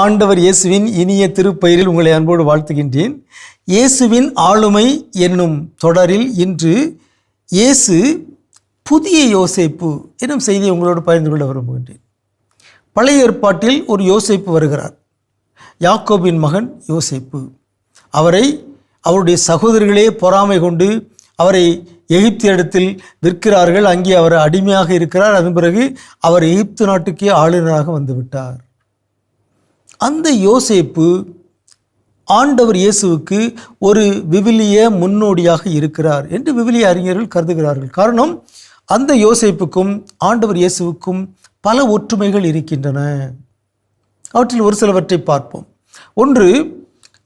ஆண்டவர் இயேசுவின் இனிய திருப்பெயரில் உங்களை அன்போடு வாழ்த்துகின்றேன். இயேசுவின் ஆளுமை என்னும் தொடரில் இன்று இயேசு புதிய யோசைப்பு என்னும் செய்தியை உங்களோடு பகிர்ந்து கொள்ள விரும்புகின்றேன். பழைய ஏற்பாட்டில் ஒரு யோசைப்பு வருகிறார். யாக்கோபின் மகன் யோசைப்பு. அவரை அவருடைய சகோதரர்களே பொறாமை கொண்டு அவரை எகிப்து இடத்தில் விற்கிறார்கள். அங்கே அவர் அடிமையாக இருக்கிறார். அதன் பிறகு அவர் எகிப்து நாட்டுக்கே ஆளுநராக வந்துவிட்டார் அந்த யோசேப்பு ஆண்டவர் இயேசுவுக்கு ஒரு விவிலிய முன்னோடியாக இருக்கிறார் என்று விவிலிய அறிஞர்கள் கருதுகிறார்கள். காரணம் அந்த யோசேப்புக்கும் ஆண்டவர் இயேசுவுக்கும் பல ஒற்றுமைகள் இருக்கின்றன. அவற்றில் ஒரு சிலவற்றை பார்ப்போம். ஒன்று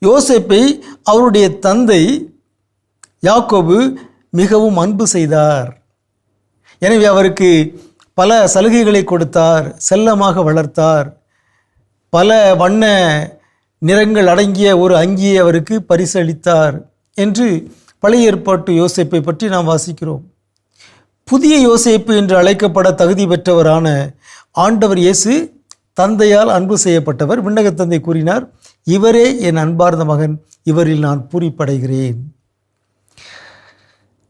யோசேப்பை அவருடைய தந்தை யாக்கோபு மிகவும் அன்பு செய்தார். எனவே அவருக்கு பல சலுகைகளை கொடுத்தார் செல்லமாக வளர்த்தார். பல வண்ண நிறங்கள் அடங்கிய ஒரு அங்கியை அவருக்கு பரிசளித்தார் என்று பழைய ஏற்பாட்டு யோசிப்பை பற்றி நாம் வாசிக்கிறோம். புதிய யோசிப்பு என்று அழைக்கப்பட தகுதி பெற்றவரான ஆண்டவர் இயேசு தந்தையால் அன்பு செய்யப்பட்டவர். விண்ணகத்தந்தை கூறினார் இவரே என் அன்பார்ந்த மகன் இவரில் நான் பூரிப்படைகிறேன்.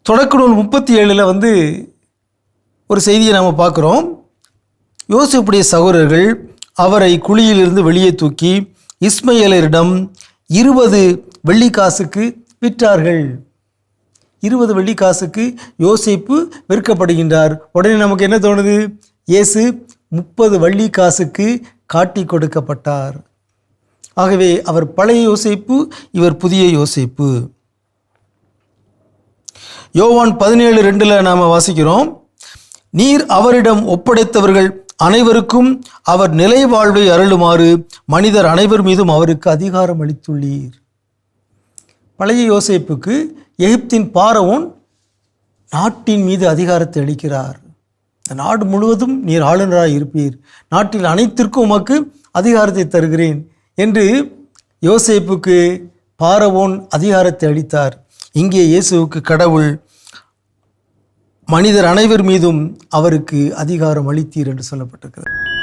தொடக்க நூல் முப்பத்தி ஏழில் வந்து ஒரு செய்தியை நாம் பார்க்குறோம். யோசிப்புடைய சகோதரர்கள் அவரை குழியிலிருந்து வெளியே தூக்கி இஸ்மையலரிடம் இருபது வெள்ளிக்காசுக்கு விற்றார்கள். இருபது வெள்ளிக்காசுக்கு யோசிப்பு விற்கப்படுகின்றார். உடனே நமக்கு என்ன தோணுது? இயேசு முப்பது வள்ளிக்காசுக்கு காட்டி கொடுக்கப்பட்டார். ஆகவே அவர் பழைய யோசிப்பு இவர் புதிய யோசிப்பு. யோவான் பதினேழு ரெண்டில் நாம் வாசிக்கிறோம். நீர் அவரிடம் ஒப்படைத்தவர்கள் அனைவருக்கும் அவர் நிலை வாழ்வை அருளுமாறு மனிதர் அனைவர் மீதும் அவருக்கு அதிகாரம் அளித்துள்ளீர். பழைய யோசேப்புக்கு எகிப்தின் பாரவோன் நாட்டின் மீது அதிகாரத்தை அளிக்கிறார். இந்த நாடு முழுவதும் நீர் ஆளுநராக இருப்பீர். நாட்டில் அனைத்திற்கும் உமக்கு அதிகாரத்தை தருகிறேன் என்று யோசேப்புக்கு பாரவோன் அதிகாரத்தை அளித்தார். இங்கே இயேசுவுக்கு கடவுள் மனிதர் அனைவர் மீதும் அவருக்கு அதிகாரம் அளித்தீர் என்று சொல்லப்பட்டிருக்கிறது.